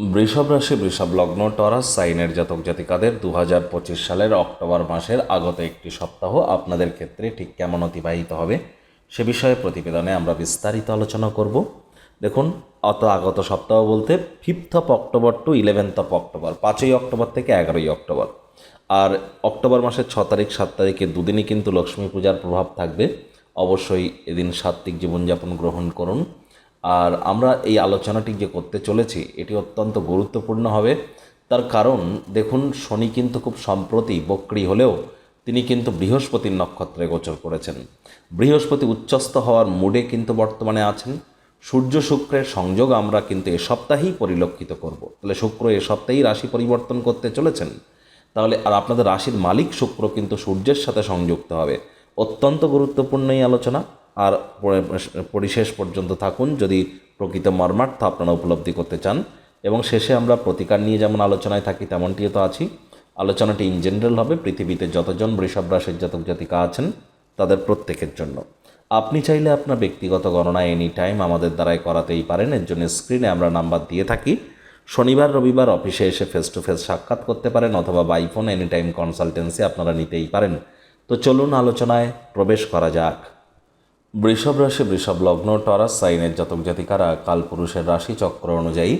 বৃষভ রাশি, বৃষভ লগ্ন, টরাস, সাইনের জাতক জাতিকাদের দু হাজার পঁচিশ সালের অক্টোবর মাসের আগত একটি সপ্তাহ আপনাদের ক্ষেত্রে ঠিক কেমন অতিবাহিত হবে সে বিষয়ে প্রতিবেদনে আমরা বিস্তারিত আলোচনা করব। দেখুন, অত আগত সপ্তাহ বলতে fifth of October to eleventh of October পাঁচই অক্টোবর থেকে এগারোই অক্টোবর আর অক্টোবর মাসের ছ তারিখ, সাত তারিখে দুদিনই কিন্তু লক্ষ্মী পূজার প্রভাব থাকবে। অবশ্যই এদিন সাত্ত্বিক জীবনযাপন গ্রহণ করুন। আর আমরা এই আলোচনাটি যে করতে চলেছি, এটি অত্যন্ত গুরুত্বপূর্ণ হবে। তার কারণ, দেখুন, শনি কিন্তু খুব সম্প্রতি বক্রি হলেও তিনি কিন্তু বৃহস্পতির নক্ষত্রে গোচর করেছেন। বৃহস্পতি উচ্চস্থ হওয়ার মুডে কিন্তু বর্তমানে আছেন। সূর্য শুক্রের সংযোগ আমরা কিন্তু এ সপ্তাহেই পরিলক্ষিত করব। তাহলে শুক্র এ সপ্তাহেই রাশি পরিবর্তন করতে চলেছেন। তাহলে আর আপনাদের রাশির মালিক শুক্র কিন্তু সূর্যের সাথে সংযুক্ত হবে। অত্যন্ত গুরুত্বপূর্ণ এই আলোচনা। আর পরিশেষ পর্যন্ত থাকুন যদি প্রকৃত মর্মার্থ আপনারা উপলব্ধি করতে চান। এবং শেষে আমরা প্রতিকার নিয়ে যেমন আলোচনায় থাকি, তেমনটিও তো আছি। আলোচনাটি ইন জেনারেল হবে, পৃথিবীতে যতজন বৃষভ রাশির জাতক জাতিকা আছেন, তাদের প্রত্যেকের জন্য। আপনি চাইলে আপনার ব্যক্তিগত গণনা এনি টাইম আমাদের দ্বারাই করাতেই পারেন। এর জন্য স্ক্রিনে আমরা নাম্বার দিয়ে থাকি। শনিবার, রবিবার অফিসে এসে ফেস টু ফেস সাক্ষাৎ করতে পারেন অথবা by phone any time consultancy আপনারা নিতেই পারেন। তো চলুন আলোচনায় প্রবেশ করা যাক। বৃষভ রাশি, বৃষভ লগ্ন, টরাস সাইনের জাতক জাতিকারা কালপুরুষের রাশি চক্র অনুযায়ী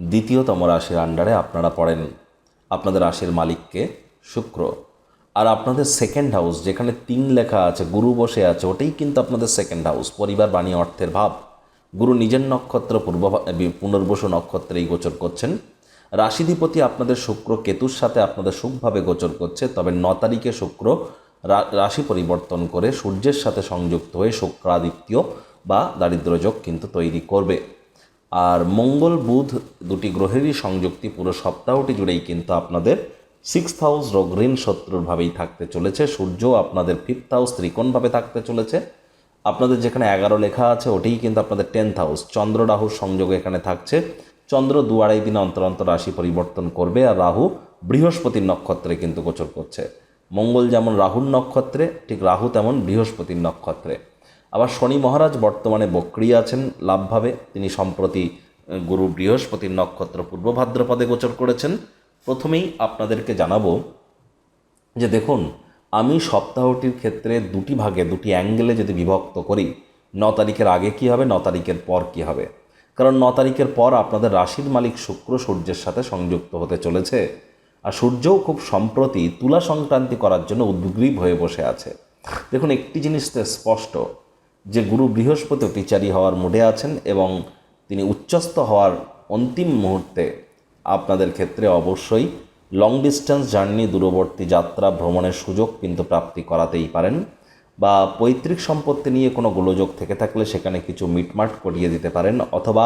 দ্বিতীয়তম রাশির আন্ডারে আপনারা পড়েন। আপনাদের রাশির মালিককে শুক্র। আর আপনাদের সেকেন্ড হাউস যেখানে তিন লেখা আছে, গুরু বসে আছে, ওটাই কিন্তু আপনাদের সেকেন্ড হাউস পরিবার, বাণী, অর্থের ভাব। গুরু নিজের নক্ষত্র, পূর্ব পুনর্বসু নক্ষত্রেই গোচর করছেন। রাশিধিপতি আপনাদের শুক্র, কেতুর সাথে আপনাদের সুখভাবে গোচর করছে, তবে ন তারিখে শুক্র রাশি পরিবর্তন করে সূর্যের সাথে সংযুক্ত হয়ে শুক্রাদিত্য বা দারিদ্র্যযোগ কিন্তু তৈরি করবে। আর মঙ্গল, বুধ দুটি গ্রহেরই সংযুক্তি পুরো সপ্তাহটি জুড়েই কিন্তু আপনাদের সিক্স হাউস রোগ ঋণ শত্রুরভাবেই থাকতে চলেছে। সূর্য আপনাদের ফিফথ হাউস ত্রিকোণভাবে থাকতে চলেছে। আপনাদের যেখানে এগারো লেখা আছে, ওটিই কিন্তু আপনাদের টেন্থ হাউস। চন্দ্র রাহুর সংযোগ এখানে থাকছে। চন্দ্র দু আড়াই দিন অন্তর অন্তর রাশি পরিবর্তন করবে আর রাহু বৃহস্পতির নক্ষত্রে কিন্তু গোচর করছে। মঙ্গল যেমন রাহুর নক্ষত্রে, ঠিক রাহু তেমন বৃহস্পতির নক্ষত্রে। আবার শনি মহারাজ বর্তমানে বক্রিয় আছেন লাভভাবে। তিনি সম্প্রতি গুরু বৃহস্পতির নক্ষত্র পূর্ব ভাদ্রপদে গোচর করেছেন। প্রথমেই আপনাদেরকে জানাব যে দেখুন, আমি সপ্তাহটির ক্ষেত্রে দুটি ভাগে, দুটি অ্যাঙ্গেলে যদি বিভক্ত করি, ন তারিখের আগে কি হবে, ন তারিখের পর কি হবে? কারণ ন তারিখের পর আপনাদের রাশির মালিক শুক্র সূর্যের সাথে সংযুক্ত হতে চলেছে। আর সূর্যও খুব সম্প্রতি তুলা সংক্রান্তি করার জন্য উদ্গ্রীব হয়ে বসে আছে। দেখুন, একটি জিনিস তো স্পষ্ট, যে গুরু বৃহস্পতি অতিচারী হওয়ার মুডে আছেন এবং তিনি উচ্চস্থ হওয়ার অন্তিম মুহূর্তে আপনাদের ক্ষেত্রে অবশ্যই লং ডিস্টেন্স জার্নি দূরবর্তী যাত্রা, ভ্রমণের সুযোগ কিন্তু প্রাপ্তি করাতেই পারেন বা পৈতৃক সম্পত্তি নিয়ে কোনো গোলযোগ থেকে থাকলে সেখানে কিছু মিটমাট করিয়ে দিতে পারেন অথবা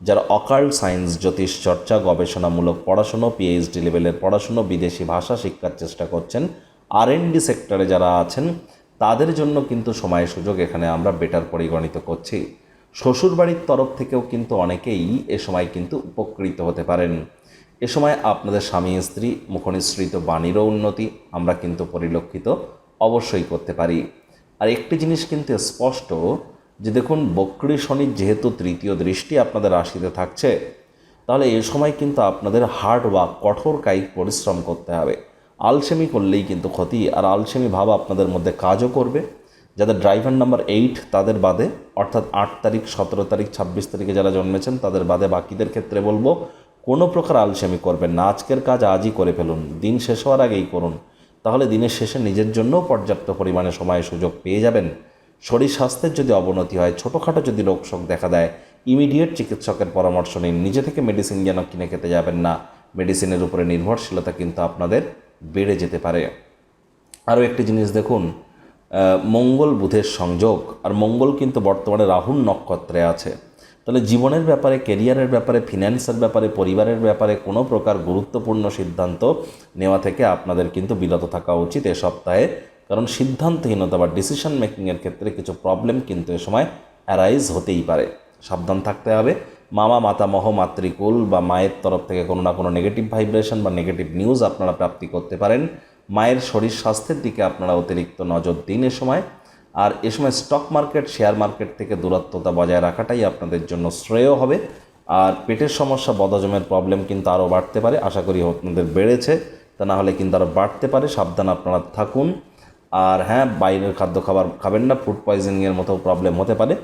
যারা অকাল্ট সায়েন্স, জ্যোতিষ, চর্চা, গবেষণামূলক পড়াশুনো পিএইচডি লেভেলের পড়াশুনো, বিদেশি ভাষা শিক্ষার চেষ্টা করছেন। আর ডি সেক্টরে যারা আছেন, তাদের জন্য কিন্তু সময় সুযোগ এখানে আমরা বেটার পরিগণিত করছি। শ্বশুরবাড়ির তরফ থেকেও কিন্তু অনেকেই এ সময় কিন্তু উপকৃত হতে পারেন। এ সময় আপনাদের স্বামী, স্ত্রী, মুখনিসৃত বাণীরও উন্নতি আমরা কিন্তু পরিলক্ষিত অবশ্যই করতে পারি। আর একটি জিনিস কিন্তু স্পষ্ট যে দেখুন, বক্রী শনির যেহেতু তৃতীয় দৃষ্টি আপনাদের রাশিতে থাকছে, তাহলে এ সময় কিন্তু আপনাদের হার্ড ওয়ার্ক কঠোর কায়িক পরিশ্রম করতে হবে। আলসেমি করলেই কিন্তু ক্ষতি, আর আলসেমি ভাব আপনাদের মধ্যে কাজও করবে। যাদের ড্রাইভার নাম্বার এইট, তাদের বাদে, অর্থাৎ আট তারিখ, সতেরো তারিখ, ছাব্বিশ তারিখে যারা জন্মেছেন, তাদের বাদে বাকিদের ক্ষেত্রে বলব, কোনো প্রকার আলসেমি করবেন না। আজকের কাজ আজই করে ফেলুন, দিন শেষ হওয়ার আগেই করুন। তাহলে দিনের শেষে নিজের জন্যও পর্যাপ্ত পরিমাণে সময় সুযোগ পেয়ে যাবেন। শরীর স্বাস্থ্যের যদি অবনতি হয়, ছোটোখাটো যদি রোগ শোক দেখা দেয় ইমিডিয়েট চিকিৎসকের পরামর্শ নিন। নিজে থেকে মেডিসিন যেন কিনে খেতে যাবেন না। মেডিসিনের উপরে নির্ভরশীলতা কিন্তু আপনাদের বেড়ে যেতে পারে। আরও একটি জিনিস দেখুন মঙ্গল বুধের সংযোগ। আর মঙ্গল কিন্তু বর্তমানে রাহুর নক্ষত্রে আছে। তাহলে জীবনের ব্যাপারে কেরিয়ারের ব্যাপারে ফিন্যান্সের ব্যাপারে, পরিবারের ব্যাপারে কোনো প্রকার গুরুত্বপূর্ণ সিদ্ধান্ত নেওয়া থেকে আপনাদের কিন্তু বিরত থাকা উচিত এ সপ্তাহে। কারণ সিদ্ধান্তহীনতা বা ডিসিশন মেকিংয়ের ক্ষেত্রে কিছু প্রবলেম কিন্তু এ সময় অ্যারাইজ হতেই পারে। সাবধান থাকতে হবে। মামা মাতামহ মাতৃকুল বা মায়ের তরফ থেকে কোনো না কোনো নেগেটিভ ভাইব্রেশন বা নেগেটিভ নিউজ আপনারা প্রাপ্তি করতে পারেন। মায়ের শরীর স্বাস্থ্যের দিকে আপনারা অতিরিক্ত নজর দিন এ সময়। আর এ সময় স্টক মার্কেট শেয়ার মার্কেট থেকে দূরত্বতা বজায় রাখাটাই আপনাদের জন্য শ্রেয় হবে। আর পেটের সমস্যা, বদহজমের প্রবলেম কিন্তু আরও বাড়তে পারে। আশা করি আপনাদের বেড়েছে। তা না হলে কিন্তু আরও বাড়তে পারে। সাবধান আপনারা থাকুন। আর হ্যাঁ বাইরের খাদ্য খাবার খাবেন না ফুড পয়জনিংয়ের মতো প্রবলেম হতে পারে।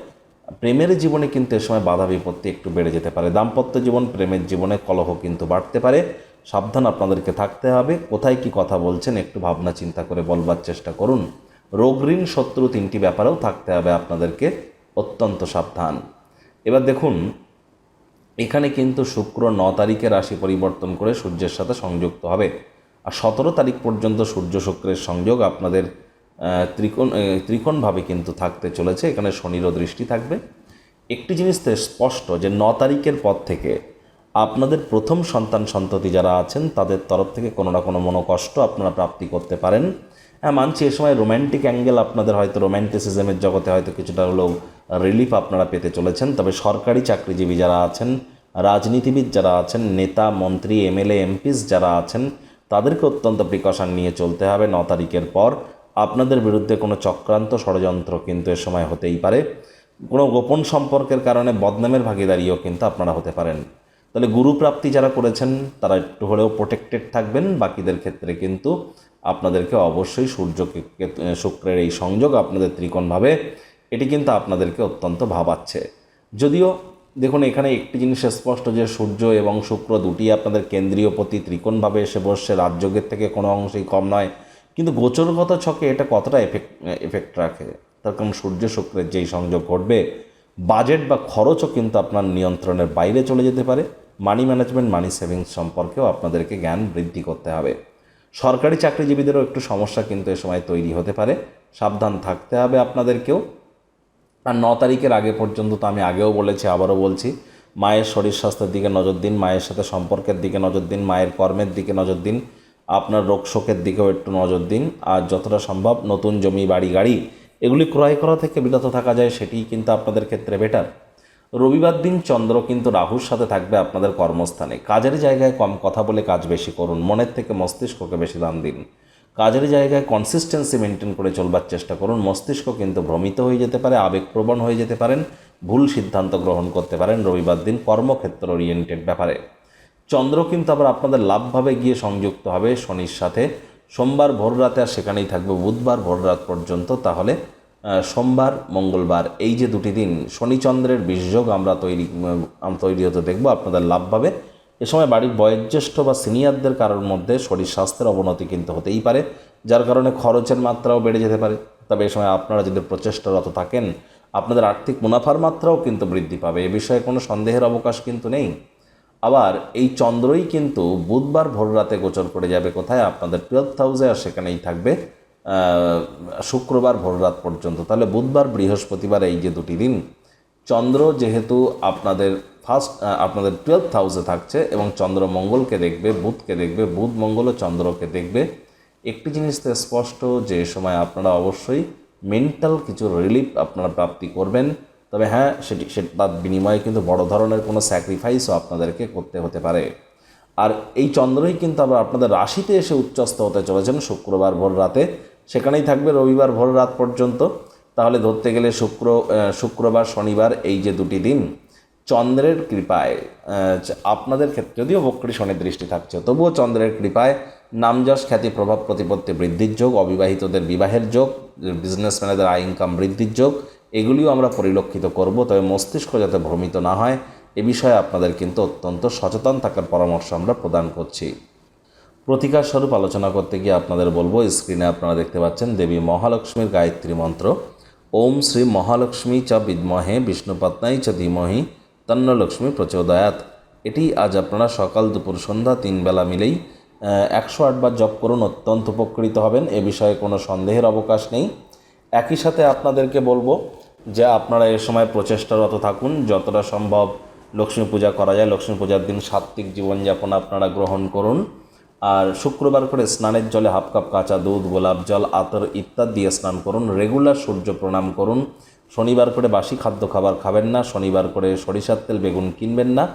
প্রেমের জীবনে কিন্তু এ সময় বাধা বিপত্তি একটু বেড়ে যেতে পারে। দাম্পত্য জীবন, প্রেমের জীবনে কলহ কিন্তু বাড়তে পারে। সাবধান আপনাদেরকে থাকতে হবে। কোথায় কি কথা বলছেন একটু ভাবনা চিন্তা করে বলবার চেষ্টা করুন। রোগ ঋণ শত্রু তিনটি ব্যাপারেও থাকতে হবে আপনাদেরকে। অত্যন্ত সাবধান। এবার দেখুন, এখানে কিন্তু শুক্র ন তারিখে রাশি পরিবর্তন করে সূর্যের সাথে সংযুক্ত হবে। আর সতেরো তারিখ পর্যন্ত সূর্য শুক্রের সংযোগ আপনাদের ত্রিকোণ ত্রিকোণভাবে কিন্তু থাকতে চলেছে। এখানে শনিরও দৃষ্টি থাকবে। একটি জিনিস তো স্পষ্ট যে ন তারিখের পর থেকে আপনাদের প্রথম সন্তান, সন্ততি যারা আছেন, তাদের তরফ থেকে কোনো না কোনো মনোকষ্ট আপনারা প্রাপ্তি করতে পারেন। হ্যাঁ মানছি এ সময় রোম্যান্টিক অ্যাঙ্গেল আপনাদের হয়তো রোম্যান্টিসিজমের জগতে হয়তো কিছুটা হলেও রিলিফ আপনারা পেতে চলেছেন। তবে সরকারি চাকরিজীবী যারা আছেন, রাজনীতিবিদ যারা আছেন, নেতা, মন্ত্রী, এমএলএ, এমপিস যারা আছেন তাদেরকে অত্যন্ত প্রিকশন নিয়ে চলতে হবে। ন তারিখের পর আপনাদের বিরুদ্ধে কোনো চক্রান্ত ষড়যন্ত্র কিন্তু এ সময় হতেই পারে। কোনো গোপন সম্পর্কের কারণে বদনামের ভাগিদারিও কিন্তু আপনারা হতে পারেন। তাহলে গুরুপ্রাপ্তি যারা করেছেন, তারা একটু হলেও প্রোটেক্টেড থাকবেন। বাকিদের ক্ষেত্রে কিন্তু আপনাদেরকে অবশ্যই সূর্যকে, শুক্রের এই সংযোগ আপনাদের ত্রিকোণভাবে, এটি কিন্তু আপনাদেরকে অত্যন্ত ভাবাচ্ছে। যদিও দেখুন, এখানে একটি জিনিস স্পষ্ট যে সূর্য এবং শুক্র দুটি আপনাদের কেন্দ্রীয় প্রতি ত্রিকোণভাবে এসে বসছে, রাজযোগের থেকে কোনো অংশেই কম নয়। কিন্তু গোচরগত ছকে এটা কতটা এফেক্ট এফেক্ট রাখে? তার কারণ সূর্য শুক্রের যেই সংযোগ ঘটবে বাজেট বা খরচও কিন্তু আপনার নিয়ন্ত্রণের বাইরে চলে যেতে পারে। মানি ম্যানেজমেন্ট মানি সেভিংস সম্পর্কেও আপনাদেরকে জ্ঞান বৃদ্ধি করতে হবে। সরকারি চাকরিজীবীদেরও একটু সমস্যা কিন্তু এ সময় তৈরি হতে পারে। সাবধান থাকতে হবে আপনাদেরকেও। আর ন তারিখের আগে পর্যন্ত তো আমি আগেও বলেছি, আবারও বলছি, মায়ের শরীর স্বাস্থ্যের দিকে নজর দিন, মায়ের সাথে সম্পর্কের দিকে নজর দিন, মায়ের কর্মের দিকে নজর দিন, আপনার রোগ শোকের দিকেও একটু নজর দিন, আর যতটা সম্ভব নতুন জমি, বাড়ি, গাড়ি, এগুলি ক্রয় করা থেকে বিরত থাকা যায়, সেটিই কিন্তু আপনাদের ক্ষেত্রে বেটার রবিবার দিন চন্দ্র কিন্তু রাহুর সাথে থাকবে আপনাদের কর্মস্থানে। কাজের জায়গায় কম কথা বলে কাজ বেশি করুন, মনের থেকে মস্তিষ্ককে বেশি দান দিন। কাজের জায়গায় কনসিস্টেন্সি মেনটেন করে চলবার চেষ্টা করুন। মস্তিষ্ক কিন্তু ভ্রমিত হয়ে যেতে পারে, আবেগপ্রবণ হয়ে যেতে পারেন, ভুল সিদ্ধান্ত গ্রহণ করতে পারেন রবিবার দিন কর্মক্ষেত্র ওরিয়েন্টেড ব্যাপারে। চন্দ্র কিন্তু আবার আপনাদের লাভভাবে গিয়ে সংযুক্ত হবে শনির সাথে। সোমবার ভোর রাতে আর সেখানেই থাকবে। বুধবার ভোর রাত পর্যন্ত তাহলে সোমবার, মঙ্গলবার এই যে দুটি দিন শনিচন্দ্রের বীজযোগ আমরা তৈরি তৈরি হতে দেখব। আপনাদের লাভভাবে এ সময় বাড়ির বয়োজ্যেষ্ঠ বা সিনিয়রদের কারোর মধ্যে শরীর স্বাস্থ্যের অবনতি কিন্তু হতেই পারে, যার কারণে খরচের মাত্রাও বেড়ে যেতে পারে। তবে এ সময় আপনারা যদি প্রচেষ্টারত থাকেন, আপনাদের আর্থিক মুনাফার মাত্রাও কিন্তু বৃদ্ধি পাবে। এ বিষয়ে কোনো সন্দেহের অবকাশ কিন্তু নেই। আবার এই চন্দ্রই কিন্তু বুধবার ভোর রাতে গোচর করে যাবে কোথায়? আপনাদের টুয়েলভ হাউসে আর সেখানেই থাকবে শুক্রবার ভোর রাত পর্যন্ত। তাহলে বুধবার বৃহস্পতিবার এই যে দুটি দিন, চন্দ্র যেহেতু আপনাদের ফার্স্ট আপনাদের টুয়েলভ হাউসে থাকছে এবং চন্দ্র মঙ্গলকে দেখবে, বুধকে দেখবে, বুধ মঙ্গল চন্দ্রকে দেখবে। একটি জিনিস তো স্পষ্ট যে সময় আপনারা অবশ্যই মেন্টাল কিছু রিলিফ আপনারা প্রাপ্তি করবেন। তবে হ্যাঁ সেটি সে তার বিনিময়ে কিন্তু বড় ধরনের কোনো স্যাক্রিফাইসও আপনাদেরকে করতে হতে পারে। আর এই চন্দ্রই কিন্তু আবার আপনাদের রাশিতে এসে উচ্চস্ত হতে চলেছেন শুক্রবার ভোর রাতে। সেখানেই থাকবে রবিবার ভোর রাত পর্যন্ত। তাহলে ধরতে গেলে শুক্র শুক্রবার, শনিবার এই যে দুটি দিন চন্দ্রের কৃপায় আপনাদের ক্ষেত্রে, যদিও বক্রী দৃষ্টি থাকছে, তবুও চন্দ্রের কৃপায় নামযশ, খ্যাতি, প্রভাব, প্রতিপত্তি বৃদ্ধির যোগ, অবিবাহিতদের বিবাহের যোগ বিজনেসম্যানেদের আয় ইনকাম বৃদ্ধির যোগ, এগুলিও আমরা পরিলক্ষিত করব। তবে মস্তিষ্ক যাতে ভ্রমিত না হয়, এ বিষয়ে আপনাদের কিন্তু অত্যন্ত সচেতন থাকার পরামর্শ আমরা প্রদান করছি। প্রতিকার স্বরূপ আলোচনা করতে গিয়ে আপনাদের বলব স্ক্রিনে আপনারা দেখতে পাচ্ছেন দেবী মহালক্ষ্মীর গায়ত্রী মন্ত্র। ওম শ্রী মহালক্ষ্মী চ বিদ্মহে বিষ্ণুপত্নাই চ ধীমহি। তন্ন লক্ষ্মী প্রচোদয়াত। এটি আজ আপনারা সকাল দুপুর সন্ধ্যা তিন বেলা মিলেই একশো আটবার জপ করুন, অত্যন্ত উপকৃত হবেন, এ বিষয়ে কোনো সন্দেহের অবকাশ নেই। একই সাথে আপনাদেরকে বলব যে আপনারা এ সময় প্রচেষ্টারত থাকুন, যতটা সম্ভব লক্ষ্মী পূজা করা যায়। লক্ষ্মী পূজার দিন সাত্ত্বিক জীবনযাপন আপনারা গ্রহণ করুন। আর শুক্রবার করে স্নানের জলে হাফ কাপ কাঁচা দুধ, গোলাপ জল, আতর ইত্যাদি দিয়ে স্নান করুন। রেগুলার সূর্য প্রণাম করুন। শনিবার করে বাসি খাদ্য খাবার খাবেন না, শনিবার করে সরিষার তেল, বেগুন কিনবেন না।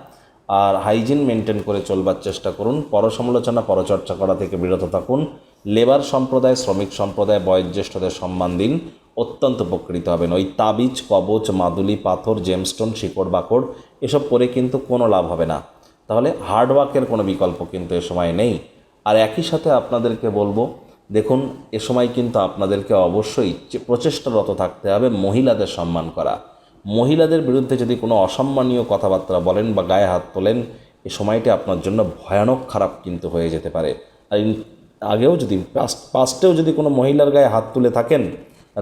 আর হাইজিন মেনটেন করে চলবার চেষ্টা করুন। পরসমালোচনা, পরচর্চা করা থেকে বিরত থাকুন। লেবার সম্প্রদায়, শ্রমিক সম্প্রদায়, বয়োজ্যেষ্ঠদের সম্মান দিন। অত্যন্ত উপকৃত হবেন। ওই তাবিজ, কবচ, মাদুলি, পাথর জেমস্টোন শিকড়, বাকড়, এসব করে কিন্তু কোনো লাভ হবে না। তাহলে হার্ডওয়ার্কের কোনো বিকল্প কিন্তু এ সময় নেই। আর একই সাথে আপনাদেরকে বলব দেখুন, এ সময় কিন্তু আপনাদেরকে অবশ্যই প্রচেষ্টারত থাকতে হবে মহিলাদের সম্মান করা। মহিলাদের বিরুদ্ধে যদি কোনো অসম্মানীয় কথাবার্তা বলেন বা গায়ে হাত তোলেন, এ সময়টি আপনার জন্য ভয়ানক খারাপ কিন্তু হয়ে যেতে পারে। আর আগেও যদি পাস্ট পাস্টেও যদি কোনো মহিলার গায়ে হাত তুলে থাকেন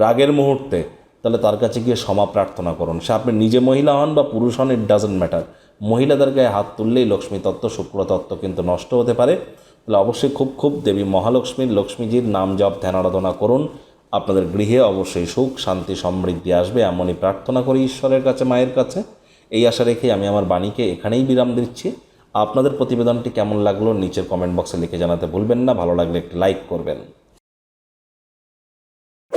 রাগের মুহূর্তে, তাহলে তার কাছে গিয়ে ক্ষমা প্রার্থনা করুন। সে আপনি নিজে মহিলা হন বা পুরুষ হন ইট ডাজেন্ট ম্যাটার মহিলাদের গায়ে হাত তুললেই লক্ষ্মী তত্ত্ব, শুক্র তত্ত্ব কিন্তু নষ্ট হতে পারে। তাহলে অবশ্যই খুব খুব দেবী মহালক্ষ্মীর লক্ষ্মীজির নাম জপ, ধ্যান, আরাধনা করুন। আপনাদের গৃহে অবশ্যই সুখ, শান্তি, সমৃদ্ধি আসবে এমনই প্রার্থনা করি ঈশ্বরের কাছে, মায়ের কাছে। এই আশা রেখে আমি আমার বাণীকে এখানেই বিরাম দিচ্ছি। আপনাদের প্রতিবেদনটি কেমন লাগল নিচের কমেন্ট বক্সে লিখে জানাতে ভুলবেন না। ভালো লাগলে একটি লাইক করবেন।